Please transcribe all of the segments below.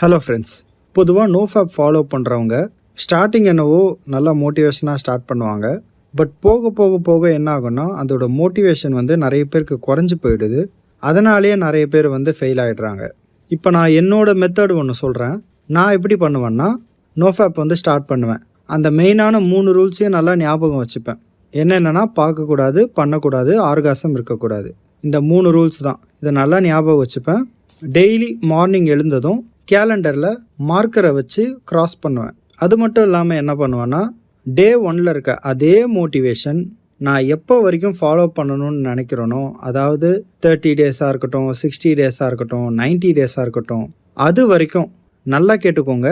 Hello friends பொதுவாக no fap follow பண்ணுறவங்க starting என்னவோ நல்லா மோட்டிவேஷனாக ஸ்டார்ட் பண்ணுவாங்க. பட் போக போக போக என்ன ஆகும்னா அதோட மோட்டிவேஷன் வந்து நிறைய பேருக்கு குறைஞ்சி போயிடுது. அதனாலேயே நிறைய பேர் வந்து ஃபெயில் ஆகிடுறாங்க இப்போ நான் என்னோட மெத்தட் ஒன்று சொல்கிறேன் நான் எப்படி பண்ணுவேன்னா நோ ஃபேப் வந்து ஸ்டார்ட் பண்ணுவேன். அந்த மெயினான மூணு ரூல்ஸையும் நல்லா ஞாபகம் வச்சுப்பேன். என்னென்னா பார்க்கக்கூடாது பண்ணக்கூடாது ஆர்காசம் இருக்கக்கூடாது. இந்த மூணு ரூல்ஸ் தான். இதை நல்லா ஞாபகம் வச்சுப்பேன். டெய்லி மார்னிங் எழுந்ததும் கேலண்டரில் மார்க்கரை வச்சு க்ராஸ் பண்ணுவேன். அது மட்டும் இல்லாமல் என்ன பண்ணுவேன்னா டே ஒனில் இருக்க அதே மோட்டிவேஷன் நான் எப்போ வரைக்கும் ஃபாலோ பண்ணணும்னு நினைக்கிறேனோ அதாவது தேர்ட்டி டேஸாக இருக்கட்டும் சிக்ஸ்டி டேஸாக இருக்கட்டும் 90 டேஸாக இருக்கட்டும் அது வரைக்கும் நல்லா கேட்டுக்கோங்க.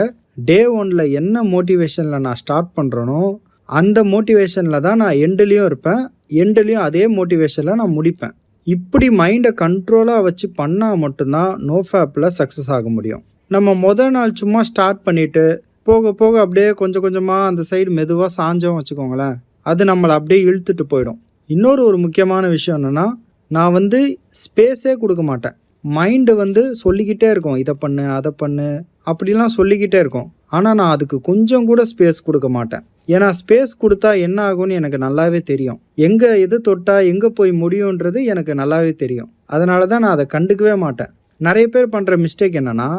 டே ஒனில் என்ன மோட்டிவேஷனில் நான் ஸ்டார்ட் பண்ணுறேனோ அந்த மோட்டிவேஷனில் தான் நான் எண்டுலேயும் இருப்பேன் எண்டுலேயும் அதே மோட்டிவேஷனில் நான் முடிப்பேன். இப்படி மைண்டை கண்ட்ரோலாக வச்சு பண்ணால் மட்டும்தான் நோ ஃபேப்பில் சக்ஸஸ் ஆக முடியும். நம்ம மொதல் நாள் சும்மா ஸ்டார்ட் பண்ணிவிட்டு போக போக அப்படியே கொஞ்சம் கொஞ்சமாக அந்த சைடு மெதுவாக சாஞ்சோம் வச்சுக்கோங்களேன். அது நம்மளை அப்படியே இழுத்துட்டு போயிடும். இன்னொரு ஒரு முக்கியமான விஷயம் என்னென்னா நான் வந்து ஸ்பேஸே கொடுக்க மாட்டேன். மைண்டு வந்து சொல்லிக்கிட்டே இருக்கும். இதை பண்ணு அதை பண்ணு அப்படிலாம் சொல்லிக்கிட்டே இருக்கும். ஆனால் நான் அதுக்கு கொஞ்சம் கூட ஸ்பேஸ் கொடுக்க மாட்டேன். ஏன்னா ஸ்பேஸ் கொடுத்தா என்ன ஆகும்னு எனக்கு நல்லாவே தெரியும். எங்கே எது தொட்டால் எங்கே போய் முடியுன்றது எனக்கு நல்லாவே தெரியும். அதனால தான் நான் அதை கண்டுக்கவே மாட்டேன். நிறைய பேர் பண்ணுற மிஸ்டேக் என்னென்னா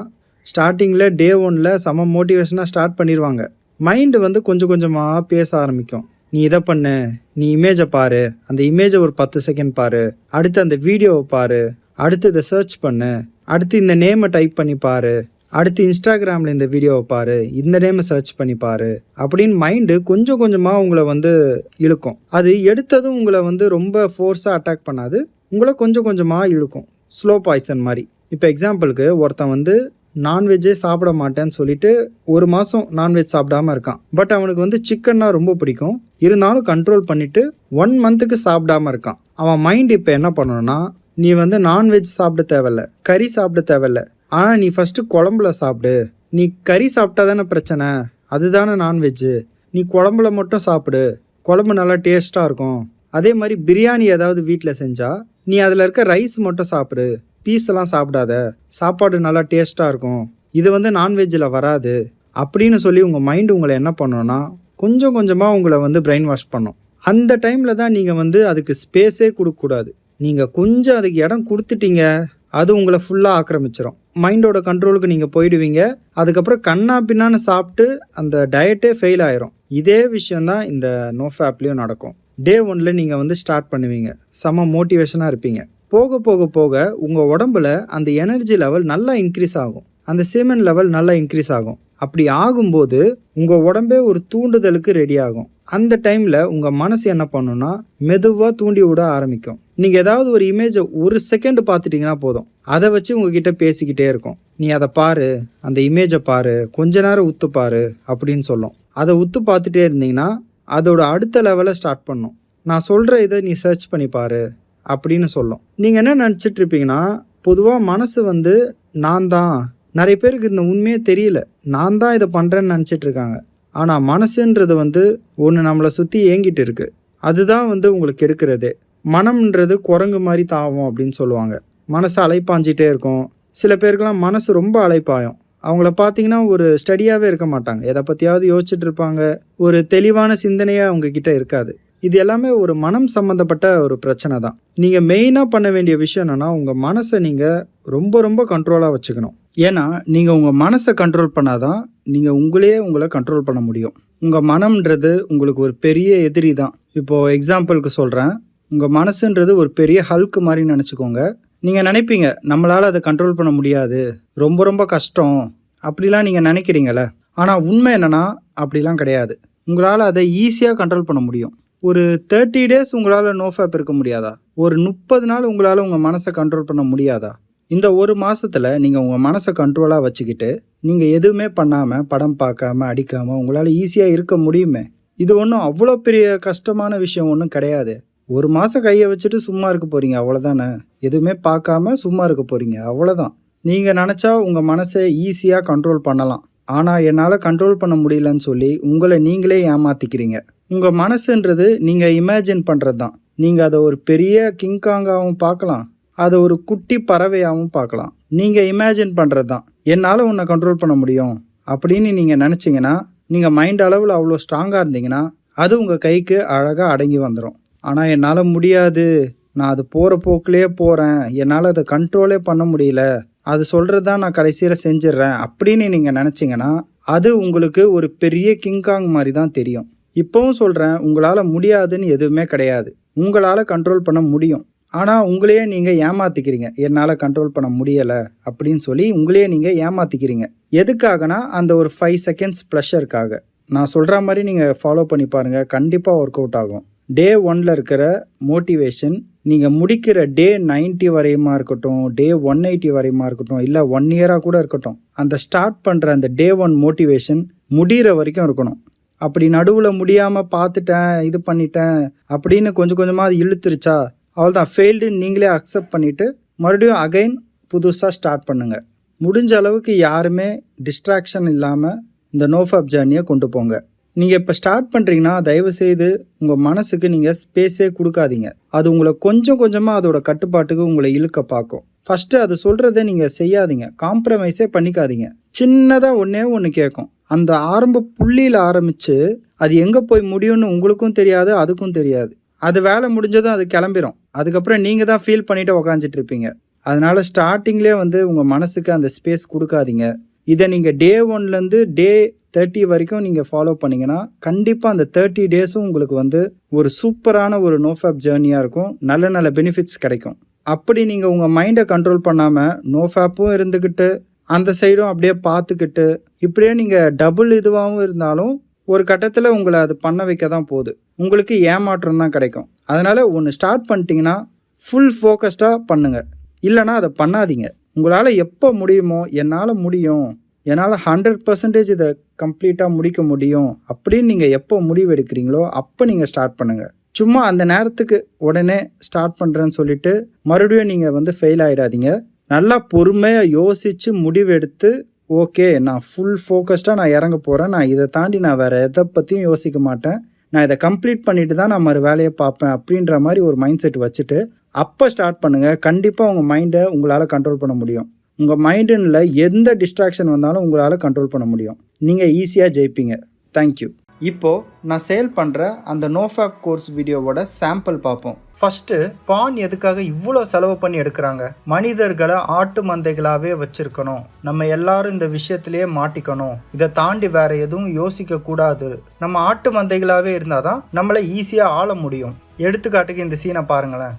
ஸ்டார்டிங்கில் டே ஒனில் செம மோட்டிவேஷனாக ஸ்டார்ட் பண்ணிடுவாங்க மைண்டு வந்து கொஞ்சம் கொஞ்சமாக பேச ஆரம்பிக்கும். நீ இதை பண்ணு நீ இமேஜை பாரு அந்த இமேஜை ஒரு பத்து செகண்ட் பாரு அடுத்து அந்த வீடியோவை பாரு அடுத்து இதை சர்ச் பண்ணு அடுத்து இந்த நேமை டைப் பண்ணி பாரு அடுத்து இன்ஸ்டாகிராமில் இந்த வீடியோவை பாரு இந்த நேமை சர்ச் பண்ணி பாரு அப்படின்னு மைண்டு கொஞ்சம் கொஞ்சமாக உங்களை வந்து இழுக்கும். அது எடுத்ததும் உங்களை வந்து ரொம்ப ஃபோர்ஸாக அட்டாக் பண்ணாது உங்களை கொஞ்சம் கொஞ்சமாக இழுக்கும். ஸ்லோ பாய்சன் மாதிரி. இப்போ எக்ஸாம்பிளுக்கு ஒருத்தன் வந்து நான்வெஜ்ஜே சாப்பிட மாட்டேன்னு சொல்லிட்டு ஒரு மாதம் நான்வெஜ் சாப்பிடாம இருக்கான். பட் அவனுக்கு வந்து சிக்கன்னா ரொம்ப பிடிக்கும். இருந்தாலும் கண்ட்ரோல் பண்ணிட்டு ஒன் மந்த்துக்கு சாப்பிடாம இருக்கான். அவன் மைண்ட் இப்போ என்ன பண்ணணும்னா நீ வந்து நான்வெஜ் சாப்பிட தேவையில்ல கறி சாப்பிட தேவையில்ல. ஆனால் நீ ஃபஸ்ட்டு குழம்புல சாப்பிடு. நீ கறி சாப்பிட்டா தானே பிரச்சனை. அதுதானே நான்வெஜ்ஜு நீ குழம்புல மட்டும் சாப்பிடு. குழம்பு நல்லா டேஸ்ட்டாக இருக்கும். அதே மாதிரி பிரியாணி ஏதாவது வீட்டில் செஞ்சால் நீ அதில் இருக்க ரைஸ் மட்டும் சாப்பிடு. பீஸ் எல்லாம் சாப்பிடாத. சாப்பாடு நல்லா டேஸ்ட்டாக இருக்கும். இது வந்து நான்வெஜ்ஜில் வராது. அப்படின்னு சொல்லி உங்கள் மைண்டு உங்களை என்ன பண்ணணும்னா கொஞ்சம் கொஞ்சமாக உங்களை வந்து பிரெயின் வாஷ் பண்ணும். அந்த டைமில் தான் நீங்கள் வந்து அதுக்கு ஸ்பேஸே கொடுக்கக்கூடாது. நீங்கள் கொஞ்சம் அதுக்கு இடம் கொடுத்துட்டீங்க அது உங்களை ஃபுல்லாக ஆக்கிரமிச்சிடும் மைண்டோட கண்ட்ரோலுக்கு நீங்கள் போயிடுவீங்க. அதுக்கப்புறம் கண்ணா பின்னான்னு சாப்பிட்டு அந்த டயட்டே ஃபெயில் ஆயிரும். இதே விஷயந்தான் இந்த நோ ஆப்லேயும் நடக்கும். டே ஒன்ல நீங்கள் வந்து ஸ்டார்ட் பண்ணுவீங்க. செம மோட்டிவேஷனாக இருப்பீங்க. போக போக போக உங்கள் உடம்புல அந்த எனர்ஜி லெவல் நல்லா இன்க்ரீஸ் ஆகும். அந்த சிமெண்ட் லெவல் நல்லா இன்க்ரீஸ் ஆகும். அப்படி ஆகும்போது உங்கள் உடம்பே ஒரு தூண்டுதலுக்கு ரெடி ஆகும். அந்த டைமில் உங்கள் மனசு என்ன பண்ணுன்னா மெதுவாக தூண்டி விட ஆரம்பிக்கும். நீங்கள் ஏதாவது ஒரு இமேஜை ஒரு செகண்ட் பார்த்துட்டிங்கன்னா போதும். அதை வச்சு உங்ககிட்ட பேசிக்கிட்டே இருக்கும். நீ அதை பாரு அந்த இமேஜை பாரு கொஞ்ச நேரம் உத்து பாரு அப்படின்னு சொல்லும். அதை உத்து பார்த்துட்டே இருந்தீங்கன்னா அதோட அடுத்த லெவலை ஸ்டார்ட் பண்ணும். நான் சொல்கிற இதை நீ சர்ச் பண்ணி பாரு. அப்படின்னு சொல்லும். நீங்கள் என்ன நினச்சிட்டு இருப்பீங்கன்னா பொதுவாக மனசு வந்து நான் தான். நிறைய பேருக்கு இந்த உண்மையே தெரியல. நான் தான் இதை பண்ணுறேன்னு நினச்சிட்டு இருக்காங்க ஆனால் மனசுன்றது வந்து ஒன்று நம்மளை சுற்றி ஏங்கிட்டு இருக்கு. அதுதான் வந்து உங்களுக்கு எடுக்கிறதே. மனம்ன்றது குரங்கு மாதிரி தாவும் அப்படின்னு சொல்லுவாங்க. மனசு அலைப்பாஞ்சிட்டே இருக்கும். சில பேருக்கெல்லாம் மனசு ரொம்ப அலைப்பாயும். அவங்கள பார்த்தீங்கன்னா ஒரு ஸ்டடியாகவே இருக்க மாட்டாங்க. எதை பற்றியாவது யோசிச்சுட்டு இருப்பாங்க ஒரு தெளிவான சிந்தனையே அவங்கக்கிட்ட இருக்காது. இது எல்லாமே ஒரு மனம் சம்மந்தப்பட்ட ஒரு பிரச்சனை தான். நீங்கள் மெயினாக பண்ண வேண்டிய விஷயம் என்னென்னா உங்கள் மனசை நீங்கள் ரொம்ப ரொம்ப கண்ட்ரோலாக வச்சுக்கணும். ஏன்னா நீங்கள் உங்கள் மனசை கண்ட்ரோல் பண்ணாதான் நீங்கள் உங்களையே உங்களை கண்ட்ரோல் பண்ண முடியும். உங்கள் மனம்ன்றது உங்களுக்கு ஒரு பெரிய எதிரி தான். இப்போது எக்ஸாம்பிளுக்கு சொல்கிறேன் உங்கள் மனசுன்றது ஒரு பெரிய ஹல்க் மாதிரி நினச்சிக்கோங்க. நீங்கள் நினைப்பீங்க நம்மளால் அதை கண்ட்ரோல் பண்ண முடியாது. ரொம்ப ரொம்ப கஷ்டம். அப்படிலாம் நீங்கள் நினைக்கிறீங்களே ஆனால் உண்மை என்னென்னா அப்படிலாம் கிடையாது. உங்களால் அதை ஈஸியாக கண்ட்ரோல் பண்ண முடியும். ஒரு தேர்ட்டி டேஸ் உங்களால் நோ ஃபேப் இருக்க முடியாதா? ஒரு முப்பது நாள் உங்களால் உங்கள் மனசை கண்ட்ரோல் பண்ண முடியாதா? இந்த ஒரு மாதத்தில் நீங்கள் உங்கள் மனசை கண்ட்ரோலாக வச்சுக்கிட்டு நீங்கள் எதுவுமே பண்ணாமல் படம் பார்க்காம அடிக்காமல் உங்களால் ஈஸியாக இருக்க முடியுமே? இது ஒன்றும் அவ்வளோ பெரிய கஷ்டமான விஷயம் ஒன்றும் கிடையாது. ஒரு மாதம் கையை வச்சுட்டு சும்மா இருக்க போகிறீங்க அவ்வளோதானே எதுவுமே பார்க்காம சும்மா இருக்க போகிறீங்க அவ்வளோதான் நீங்கள் நினச்சா உங்கள் மனசை ஈஸியாக கண்ட்ரோல் பண்ணலாம். ஆனால் என்னால் கண்ட்ரோல் பண்ண முடியலன்னு சொல்லி உங்களை நீங்களே ஏமாத்திக்கிறீங்க. உங்கள் மனசுன்றது நீங்கள் இமேஜின் பண்ணுறது தான் நீங்கள் அதை ஒரு பெரிய கிங்காங்காகவும் பார்க்கலாம். அதை ஒரு குட்டி பறவையாகவும் பார்க்கலாம். நீங்கள் இமேஜின் பண்ணுறது தான் என்னால் உன்னை கண்ட்ரோல் பண்ண முடியும். அப்படின்னு நீங்கள் நினச்சிங்கன்னா நீங்கள் மைண்ட் அளவில் அவ்வளோ ஸ்ட்ராங்காக இருந்தீங்கன்னா அது உங்கள் கைக்கு அழகாக அடங்கி வந்துடும் ஆனால் என்னால் முடியாது. நான் அது போகிற போக்கிலே போகிறேன் என்னால் அதை கண்ட்ரோலே பண்ண முடியல. அது சொல்கிறது தான் நான் கடைசியில் செஞ்சிடுறேன். அப்படின்னு நீங்கள் நினச்சிங்கன்னா அது உங்களுக்கு ஒரு பெரிய கிங்காங் மாதிரி தான் தெரியும். இப்போவும் சொல்கிறேன் உங்களால் முடியாதுன்னு எதுவுமே கிடையாது. உங்களால் கண்ட்ரோல் பண்ண முடியும். ஆனால் உங்களையே நீங்கள் ஏமாத்திக்கிறீங்க. என்னால் கண்ட்ரோல் பண்ண முடியலை அப்படின்னு சொல்லி உங்களையே நீங்கள் ஏமாத்திக்கிறீங்க. எதுக்காகனா அந்த ஒரு ஃபைவ் செகண்ட்ஸ் ப்ளஷருக்காக நான் சொல்கிற மாதிரி நீங்கள் ஃபாலோ பண்ணி பாருங்கள் கண்டிப்பாக ஒர்க் அவுட் ஆகும். டே ஒன்ல இருக்கிற மோட்டிவேஷன் நீங்கள் முடிக்கிற டே 90 வரையுமா இருக்கட்டும் டே ஒன் எயிட்டி வரையுமா இருக்கட்டும் இல்லை ஒன் இயராக கூட இருக்கட்டும் அந்த ஸ்டார்ட் பண்ணுற அந்த டே ஒன் மோட்டிவேஷன் முடிகிற வரைக்கும் இருக்கணும். அப்படி நடுவில் முடியாமல் பார்த்துட்டேன் இது பண்ணிட்டேன் அப்படின்னு கொஞ்சம் கொஞ்சமாக அது இழுத்துருச்சா அவ்வளோதான் ஃபெயில்டுன்னு நீங்களே அக்செப்ட் பண்ணிவிட்டு மறுபடியும் அகைன் புதுசாக ஸ்டார்ட் பண்ணுங்கள் முடிஞ்ச அளவுக்கு யாருமே டிஸ்ட்ராக்ஷன் இல்லாமல் இந்த நோஃபாப் ஜேர்னியை கொண்டு போங்க. நீங்கள் இப்போ ஸ்டார்ட் பண்ணுறீங்கன்னா தயவுசெய்து உங்கள் மனசுக்கு நீங்கள் ஸ்பேஸே கொடுக்காதீங்க. அது உங்களை கொஞ்சம் கொஞ்சமாக அதோட கட்டுப்பாட்டுக்கு உங்களை இழுக்க பார்க்கும். ஃபஸ்ட்டு அது சொல்கிறத நீங்கள் செய்யாதீங்க. காம்ப்ரமைஸே பண்ணிக்காதீங்க. சின்னதாக ஒன்றே ஒன்று கேட்கும் அந்த ஆரம்ப புள்ளியில் ஆரம்பித்து அது எங்கே போய் முடியும்னு உங்களுக்கும் தெரியாது அதுக்கும் தெரியாது. அது வேலை முடிஞ்சதும் அது கிளம்பிரும். அதுக்கப்புறம் நீங்கள் தான் ஃபீல் பண்ணிவிட்டு உக்காந்துட்டு இருப்பீங்க. அதனால ஸ்டார்டிங்லேயே வந்து உங்கள் மனசுக்கு அந்த ஸ்பேஸ் கொடுக்காதீங்க. இதை நீங்கள் டே ஒன்லேருந்து டே தேர்ட்டி வரைக்கும் நீங்கள் ஃபாலோ பண்ணிங்கன்னா கண்டிப்பாக அந்த தேர்ட்டி டேஸும் உங்களுக்கு வந்து ஒரு சூப்பரான ஒரு நோஃபேப் ஜேர்னியாக இருக்கும். நல்ல நல்ல பெனிஃபிட்ஸ் கிடைக்கும். அப்படி நீங்கள் உங்கள் மைண்டை கண்ட்ரோல் பண்ணாமல் நோஃபேப்பும் இருந்துக்கிட்டு அந்த சைடும் அப்படியே பார்த்துக்கிட்டு இப்படியே நீங்கள் டபுள் இதுவாகவும் இருந்தாலும் ஒரு கட்டத்தில் உங்களை அது பண்ண வைக்க தான் போகுது. உங்களுக்கு ஏமாற்றம் தான் கிடைக்கும். அதனால் ஒன்று ஸ்டார்ட் பண்ணிட்டீங்கன்னா ஃபுல் ஃபோக்கஸ்டாக பண்ணுங்கள் இல்லைனா அதை பண்ணாதீங்க. உங்களால் எப்போ முடியுமோ என்னால் முடியும் என்னால் ஹண்ட்ரட் பர்சன்டேஜ் இதை கம்ப்ளீட்டாக முடிக்க முடியும் அப்படின்னு நீங்கள் எப்போ முடிவு எடுக்கிறீங்களோ அப்போ நீங்கள் ஸ்டார்ட் பண்ணுங்கள் சும்மா அந்த நேரத்துக்கு உடனே ஸ்டார்ட் பண்ணுறேன்னு சொல்லிட்டு மறுபடியும் நீங்கள் வந்து ஃபெயில் ஆகிடாதீங்க நல்லா பொறுமையாக யோசித்து முடிவெடுத்து ஓகே நான் ஃபுல் ஃபோக்கஸ்டாக நான் இறங்க போகிறேன் நான் இதை தாண்டி நான் வேறு எதை பற்றியும் யோசிக்க மாட்டேன். நான் இதை கம்ப்ளீட் பண்ணிட்டு தான் நான் மறு வேலையை பார்ப்பேன் அப்படின்ற மாதிரி ஒரு மைண்ட் செட் வச்சுட்டு அப்போ ஸ்டார்ட் பண்ணுங்கள் கண்டிப்பாக உங்கள் மைண்டை உங்களால் கண்ட்ரோல் பண்ண முடியும். உங்கள் மைண்டுனில் எந்த டிஸ்ட்ராக்ஷன் வந்தாலும் உங்களால் கண்ட்ரோல் பண்ண முடியும். நீங்கள் ஈஸியாக ஜெயிப்பீங்க. தேங்க்யூ இப்போது நான் சேல் பண்ணுற அந்த நோஃபேப் கோர்ஸ் வீடியோவோட சாம்பிள் பார்ப்போம். ஃபஸ்ட்டு பான் எதுக்காக இவ்வளோ செலவு பண்ணி எடுக்கிறாங்க? மனிதர்களை ஆட்டு மந்தைகளாகவே வச்சிருக்கணும். நம்ம எல்லாரும் இந்த விஷயத்திலேயே மாட்டிக்கணும். இதை தாண்டி வேற எதுவும் யோசிக்க கூடாது. நம்ம ஆட்டு மந்தைகளாகவே இருந்தால் தான் நம்மளை ஈஸியாக ஆள முடியும். எடுத்துக்காட்டுக்கு இந்த சீனை பாருங்களேன்.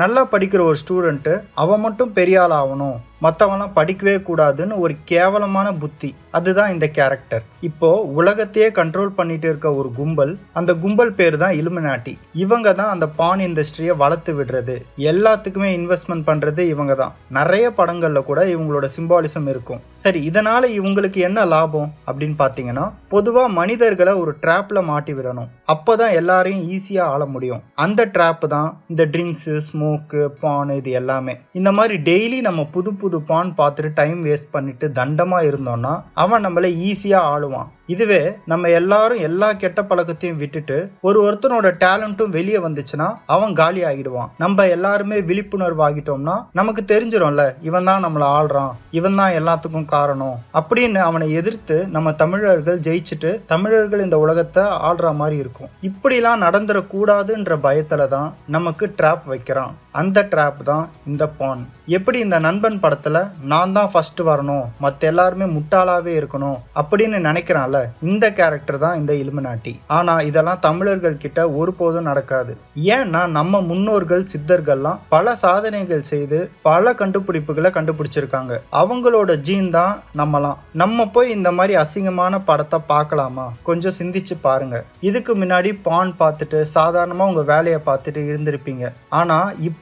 நல்லா படிக்கிற ஒரு ஸ்டூடெண்ட்டு அவன் மட்டும் பெரிய ஆள் ஆகணும். மற்றவெல்லாம் படிக்கவே கூடாதுன்னு ஒரு கேவலமான புத்தி. அதுதான் இந்த கேரக்டர் இப்போ உலகத்தையே கண்ட்ரோல் பண்ணிட்டு இருக்க ஒரு கும்பல் அந்த கும்பல் பேர் தான் இலுமினாட்டி இவங்க தான் அந்த பான் இண்டஸ்ட்ரியை வளர்த்து விடுறது. எல்லாத்துக்குமே இன்வெஸ்ட்மெண்ட் பண்றது இவங்க தான். நிறைய படங்கள்ல கூட இவங்களோட சிம்பாலிசம் இருக்கும். சரி இதனால இவங்களுக்கு என்ன லாபம் அப்படின்னு பார்த்தீங்கன்னா பொதுவா மனிதர்களை ஒரு ட்ராப்ல மாட்டி விடணும். அப்போதான் எல்லாரையும் ஈஸியா ஆள முடியும். அந்த ட்ராப் தான் இந்த ட்ரிங்க்ஸு ஸ்மோக்கு பான் இது எல்லாமே. இந்த மாதிரி டெய்லி நம்ம புது புது பான் பார்த்துட்டு டைம் வேஸ்ட் பண்ணிட்டு தண்டமாக இருந்தோம்னா அவன் நம்மளை ஈஸியாக ஆளுவான். இதுவே நம்ம எல்லாரும் எல்லா கெட்ட பழக்கத்தையும் விட்டுட்டு ஒரு ஒருத்தனோட டேலண்ட்டும் வெளியே வந்துச்சுன்னா அவன் காலி ஆகிடுவான். நம்ம எல்லாருமே விழிப்புணர்வு ஆகிட்டோம்னா நமக்கு தெரிஞ்சிடும்ல இவன் தான் நம்மளை ஆள்றான் இவன் தான் எல்லாத்துக்கும் காரணம் அப்படின்னு அவனை எதிர்த்து நம்ம தமிழர்கள் ஜெயிச்சுட்டு தமிழர்கள் இந்த உலகத்தை ஆள்ற மாதிரி இருக்கும். இப்படிலாம் நடந்துடக்கூடாதுன்ற பயத்தில் தான் நமக்கு ட்ராப் வைக்கிறான். அந்த ட்ராப் தான் இந்த பான் எப்படி இந்த நண்பன் படத்தில் நான் தான் ஃபர்ஸ்ட் வரணும் மற்ற எல்லாருமே முட்டாளாவே இருக்கணும் அப்படின்னு நினைக்கிறான்ல இந்த கேரக்டர் தான் இந்த இலுமினாட்டி. ஆனால் இதெல்லாம் தமிழர்கள் கிட்ட ஒருபோதும் நடக்காது. ஏன்னா நம்ம முன்னோர்கள் சித்தர்கள்லாம் பல சாதனைகள் செய்து பல கண்டுபிடிப்புகளை கண்டுபிடிச்சிருக்காங்க. அவங்களோட ஜீன் தான் நம்மலாம். நம்ம போய் இந்த மாதிரி அசிங்கமான படத்தை பார்க்கலாமா? கொஞ்சம் சிந்திச்சு பாருங்க. இதுக்கு முன்னாடி பான் பார்த்துட்டு சாதாரணமாக உங்கள் வேலையை பார்த்துட்டு இருந்திருப்பீங்க. ஆனால் இப்போ